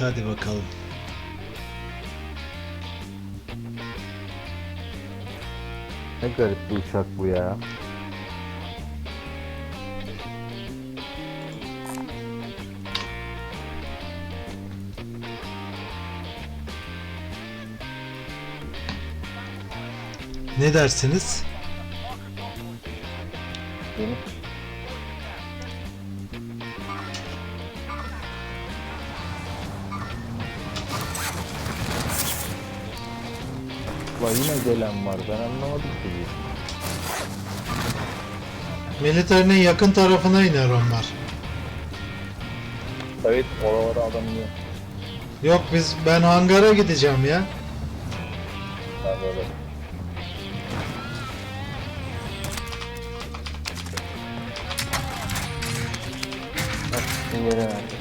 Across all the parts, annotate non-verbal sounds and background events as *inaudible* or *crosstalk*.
hadi bakalım. Ne garip bir uçak bu ya. Ne dersiniz? Vay yine gelen var ben anlamadım ki. Militerinin yakın tarafına iner onlar. Evet oralara adam iniyor. Yok biz ben hangara gideceğim ya. Ben böyle. Bir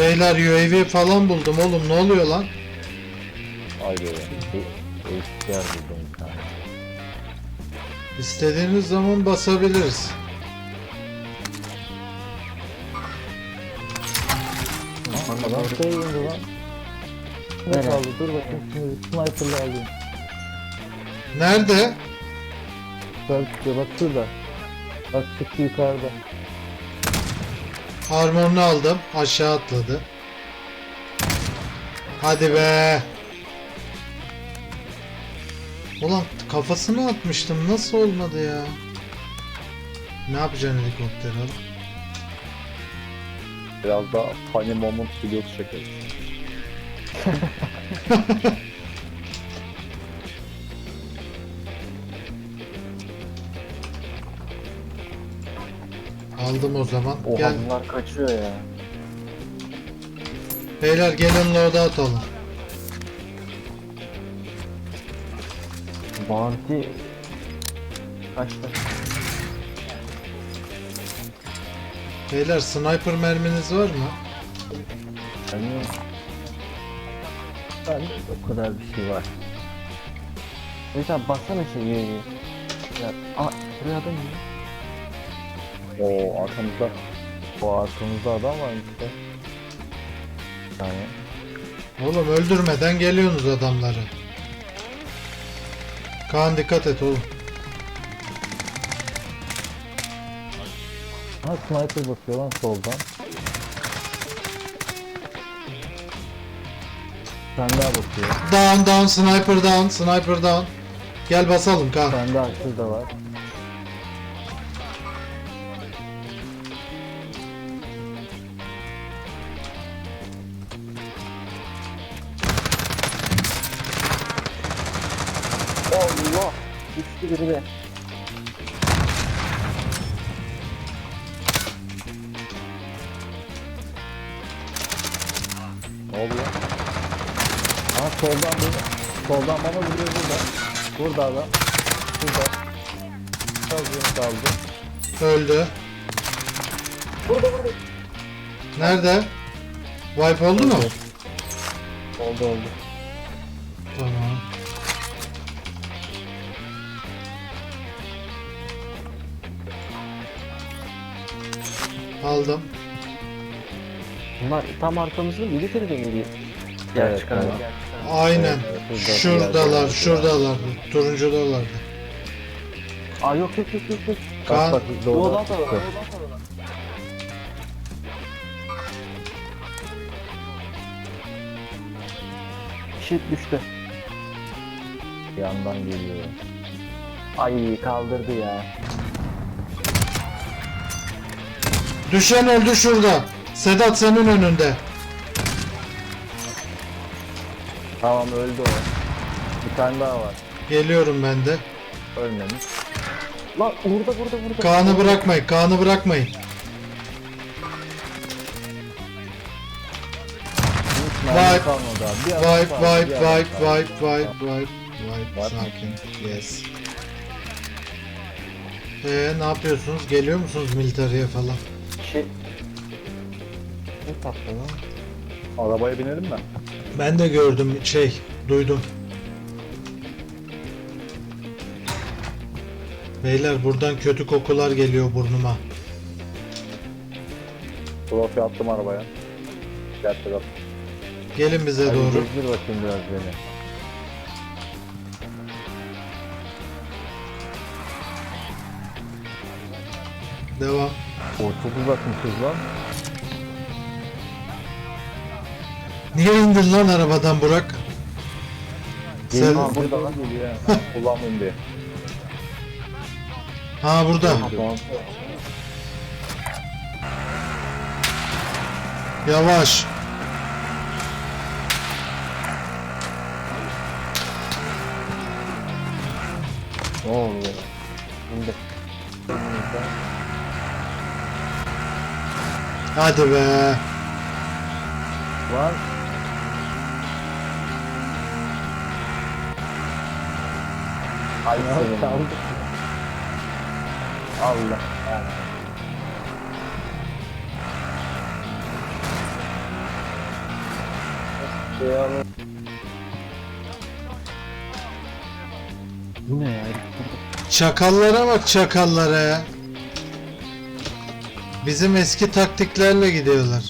Beyler UAV falan buldum oğlum ne oluyor lan? Ay be. Bir ihtiyar buldum bir tane. İstediğiniz zaman basabiliriz. Adam şey indi lan. Ne kaldı dur bakayım şimdi sniper'la alayım. Nerede? Yukarı çıkıyor bak şurada. Bak çıktı yukarıda. Armorunu aldım. Aşağı atladı. Hadi be. Ulan kafasını atmıştım. Nasıl olmadı ya? Ne yapacaksın helikopter alıp? Biraz daha funny moment videosu çekeriz. *laughs* Aldım o zaman. Oha Gel. bunlar kaçıyor ya. Beyler gelin loadout alın. Bounty kaçtı. Beyler sniper merminiz var mı? Hani ben o kadar bir şey var. Mesela baksana şey. Ya, aa buraya adam mı? Oo arkamızda. O arkamızda adam var işte. Tane. Oğlum öldürmeden geliyorsunuz adamları. Kaan dikkat et oğlum. Ha sniper bakıyor lan soldan. Sen daha bakıyor. Down down sniper down sniper down. Gel basalım Kaan. Sen daha şurada var. De. Ne oluyor? Aa soldan beni. Soldan bana vuruyor burada. Burada adam. Burada. Yeni kaldı. Öldü. Nerede? Wipe oldu mu? Oldu oldu. Aldım. Bunlar tam arkamızda military de. Evet, çıkan. evet. Aynen. Evet, bir Şuradalar, şuradalar. Turuncudalar. Aa yok yok yok yok. yok. Kaan. Bak bak Bu doğudan odan sonra, sonra. Şit düştü. Yandan geliyor. Ay kaldırdı ya. Düşen öldü şurada. Sedat senin önünde. Tamam öldü o. Bir tane daha var. Geliyorum ben de. Ölmemiş. Lan burada burada burada. Kaan'ı bırakmayın. Kaan'ı bırakmayın. Wipe, kaldı. wipe, wipe, wipe, wipe. Var mı? Sakin. Yes. Ee, ne yapıyorsunuz? Geliyor musunuz militariye falan? Şey... Ne tatlı lan? Arabaya binelim mi? Ben de gördüm şey, duydum. Beyler buradan kötü kokular geliyor burnuma. Trophy attım arabaya. Gerçek attım. Gelin bize Hadi doğru. gezdir bakayım biraz beni. Devam. O çok uzakmışız lan. Niye indin lan arabadan Burak? Sen... Geliyor burada lan geliyor. *laughs* ha. Kullanmayayım diye. Ha burada. Tamam. Yavaş. Ne oluyor? Hadi be. Lan. Ay kaldı. Allah. Alın. Bu ne ya? Çakallara bak çakallara. Bizim eski taktiklerle gidiyorlar.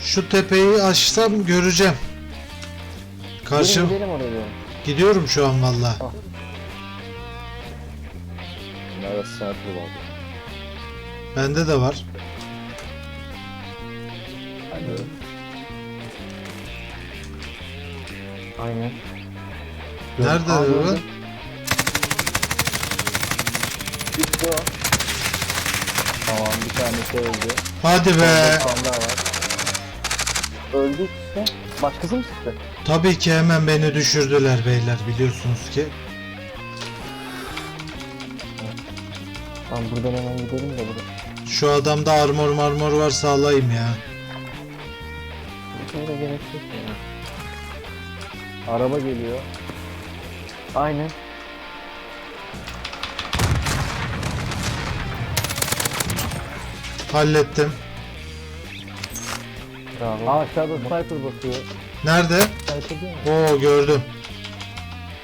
Şu tepeyi açsam göreceğim. Karşı Gidelim, gidelim oraya diyorum. gidiyorum şu an valla. Nerede sniper var? Bende de var. Hadi. Aynen. Nerede bu? Bitti o. Tamam bir tanesi öldü. Hadi be. Daha var. Öldü işte. Başkası mı sıktı? Tabii ki hemen beni düşürdüler beyler biliyorsunuz ki. Tamam buradan hemen gidelim de buraya. Şu adamda armor marmor varsa alayım ya. Şöyle gerek yok ya. Araba geliyor. Aynen. Hallettim. Bravo. Aa, aşağıda sniper bakıyor. Nerede? Sniper değil mi? Oo gördüm.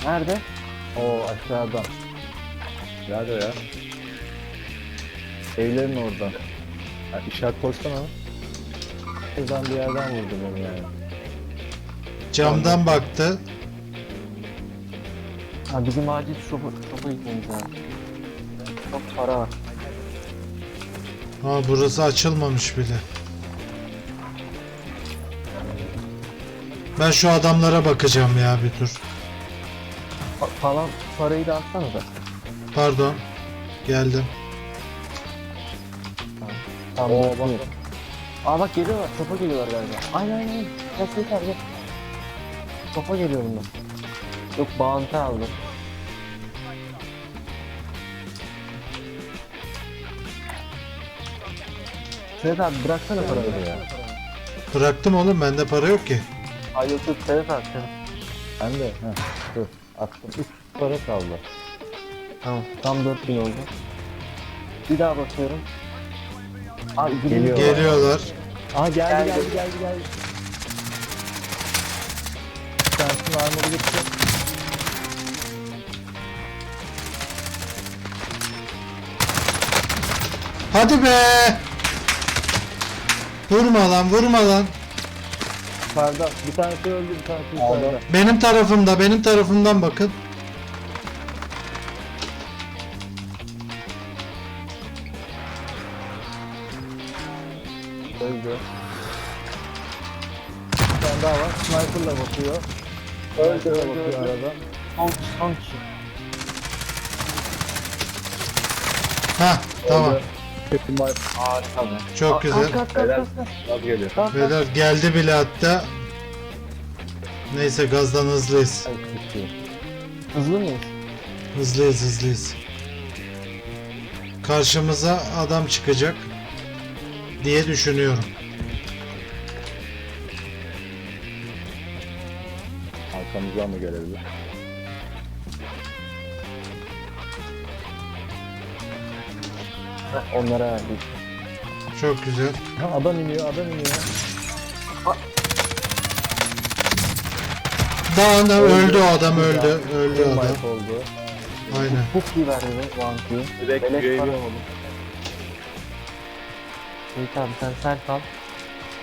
Nerede? Oo aşağıda. Nerede ya? Evlerin orada. Ha, işaret koysana. Şuradan bir yerden vurdu beni yani. Camdan baktı. Ha bizim acil şopa, şopa gitmemiz lazım. Çok para var. Ha burası açılmamış bile. Ben şu adamlara bakacağım ya bir tur. Pa- falan parayı da atsana da. Pardon. Geldim. Tamam. Oo, Oo, bak. Aa bak geliyorlar. Şopa geliyorlar galiba. Aynen aynen. Gel abi gel. Şopa geliyor bunlar. Yok bağıntı aldım. Sedat abi bıraksana paraları ya. Bıraktım oğlum bende para yok ki. Ay yok yok Sedat abi sen. Ben de. Heh, dur. Attım. Üç para kaldı. Tamam. Tam 4000 oldu. Bir daha bakıyorum. Aa, geliyor. Geliyorlar. Aa geldi geldi geldi geldi. geldi. Bir tanesinin armoru gitti. Hadi be. Vurma lan vurma lan. Yukarıda. Bir tanesi öldü bir tanesi yukarıda. Benim tarafımda benim tarafımdan bakın. Öldü. Bir tane daha var. Sniper'la bakıyor. Öldü öldü öldü. Arada. Son, son kişi. Ha tamam. Kesin var. Harika be. Çok güzel. Kalk kalk kalk Helal. kalk. Az geliyor. kalk. Beyler geldi bile hatta. Neyse gazdan hızlıyız. Hızlı mıyız? Hızlıyız hızlıyız. Karşımıza adam çıkacak diye düşünüyorum. Arkamızdan mı gelebilir? Onlara verdik. Çok güzel. Ha, adam iniyor adam iniyor. Daha da öldü o adam öldü. Öldü adam. wipe oldu. Aynen. Çok iyi verdi be Vanki'yi. Direkt Beleş UAV para. Yiğit abi sen self al.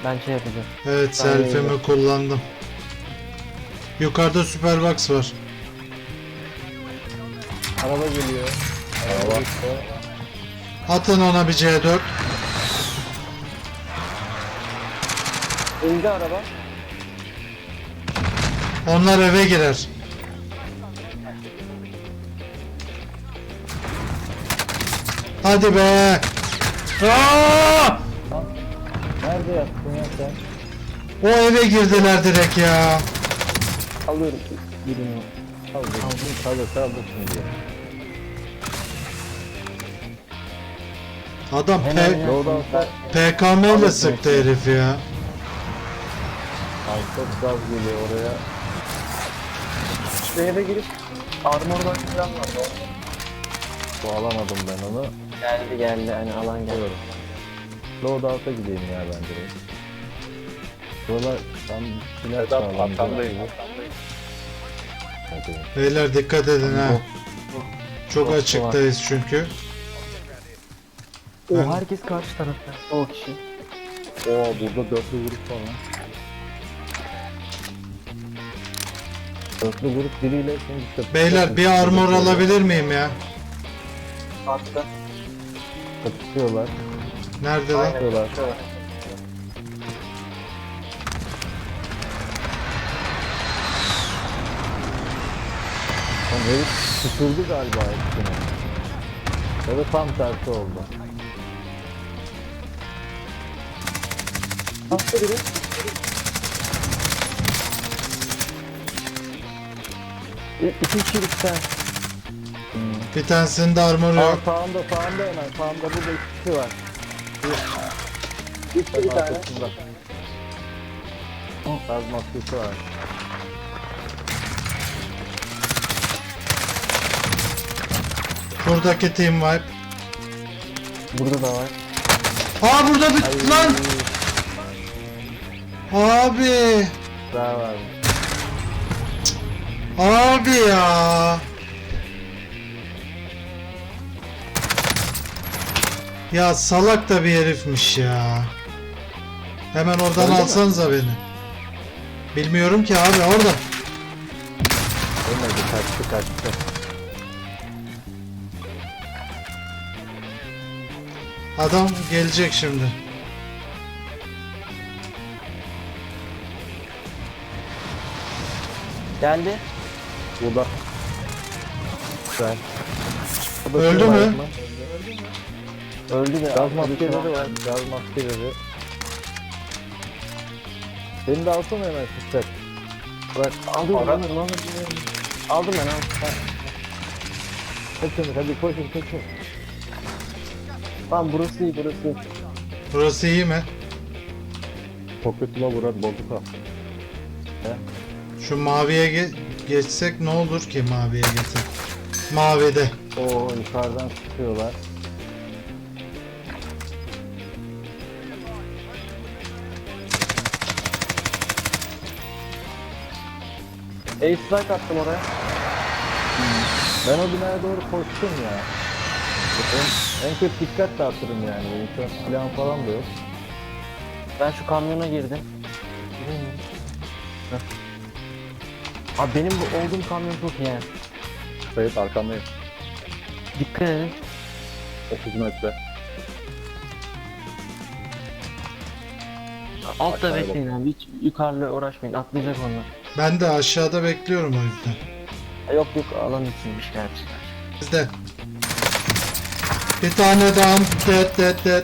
Ben şey yapacağım. Evet selfie'mi kullandım. Yukarıda Superbox var. Araba geliyor. Araba gitti. Atın ona bir C4. İndi araba. Onlar eve girer. Hadi be. Aa! Nerede yattın ya sen? O eve girdiler direkt ya. Alıyorum. Birini. Aldım. Aldım. Kalırsa alırsın diye. Adam P PKM ile sıktı herif ya. Altta gaz geliyor oraya. Şu eve girip armordan falan var. Bu alamadım ben onu. Geldi geldi hani alan geldi. Alıyorum. Loadout'a gideyim ya ben direkt. Buralar tam silah Sedat sağlam. arkandayım. Hadi. Beyler dikkat edin ha. Çok Çok açıktayız çünkü. O Ben- herkes karşı tarafta. O kişi. Oo burada dörtlü vuruş falan. Dörtlü grup biriyle şimdi işte Beyler bir armor alabilir miyim ya? Attı. Kapışıyorlar. Nerede lan? Kapışıyorlar. Lan herif tutuldu galiba hepsine. Ya da tam tersi oldu. Hasta biri. İ- İki kişilik sen. Bir tanesinde armor Aa, yok. sağında sağında hemen sağında burada iki kişi var. Bir, bir tane. Gaz maskesi var. Buradaki team wipe. Burada da var. Aa burada bir lan. Abi. Daha var. Abi ya. Ya salak da bir herifmiş ya. Hemen oradan mi? alsanıza beni. Bilmiyorum ki abi orada. Ölmedi kaçtı kaçtı. Adam gelecek şimdi. Geldi. Burada. Güzel. Bu da Öldü mü? Öldü de. Gaz maskeleri var. Gaz maskeleri. Beni de alsana hemen sistem. Bırak. Alıyorum alıyorum. Aldım ben aldım. Ha. Hepsini hadi koşun koşun. Tamam burası iyi burası iyi. Burası iyi mi? Pocket'la vurar bozuk al. Şu maviye ge- geçsek ne olur ki maviye geçsek? Mavide. Oo yukarıdan sıkıyorlar. Ace strike attım oraya. Ben o binaya doğru koştum ya. En, en kötü dikkat dağıtırım yani. Benim silahım falan da yok. Ben şu kamyona girdim. Heh. Abi benim bu olduğum kamyon çok iyi yani. Sayıp arkandayım. Dikkat edin. 30 metre. Altta Aşağıya bekleyin abi. Hiç yukarıda uğraşmayın. Atlayacak onlar. Ben de aşağıda bekliyorum o yüzden. Ha, Yok yok alan içinmiş gerçi. Bizde. Bir tane daha dead dead dead.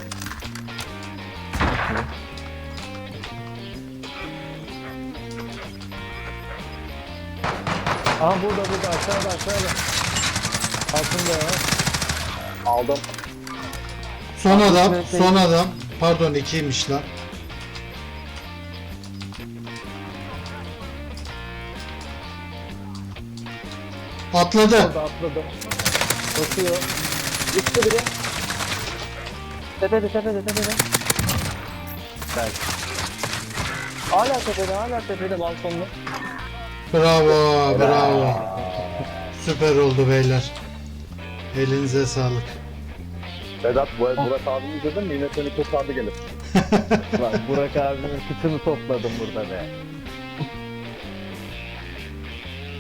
Aa burada burada aşağıda aşağıda. Altında ya. Aldım. Son adam, son adam. Pardon ikiymiş lan. Atladı. Orada atladı. Koşuyor. Gitti biri. Tepede tepede tepede. Belki. Hala tepede hala tepede balkonda. Bravo, bravo. Süper oldu beyler. Elinize sağlık. Sedat bu Burak abimi izledin mi? Yine seni kurtardı gelip. *laughs* Lan Burak abimin kıçını topladım burada be.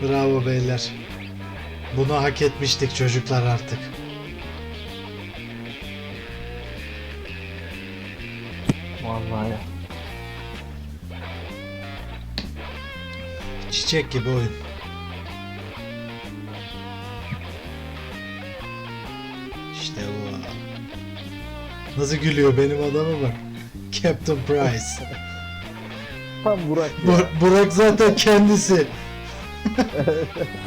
Bravo beyler. Bunu hak etmiştik çocuklar artık. Vallahi ya. Çiçek gibi oyun. İşte bu. Nasıl gülüyor benim adama bak. Captain Price. Tam Burak ya. Bur- Burak zaten kendisi. *laughs*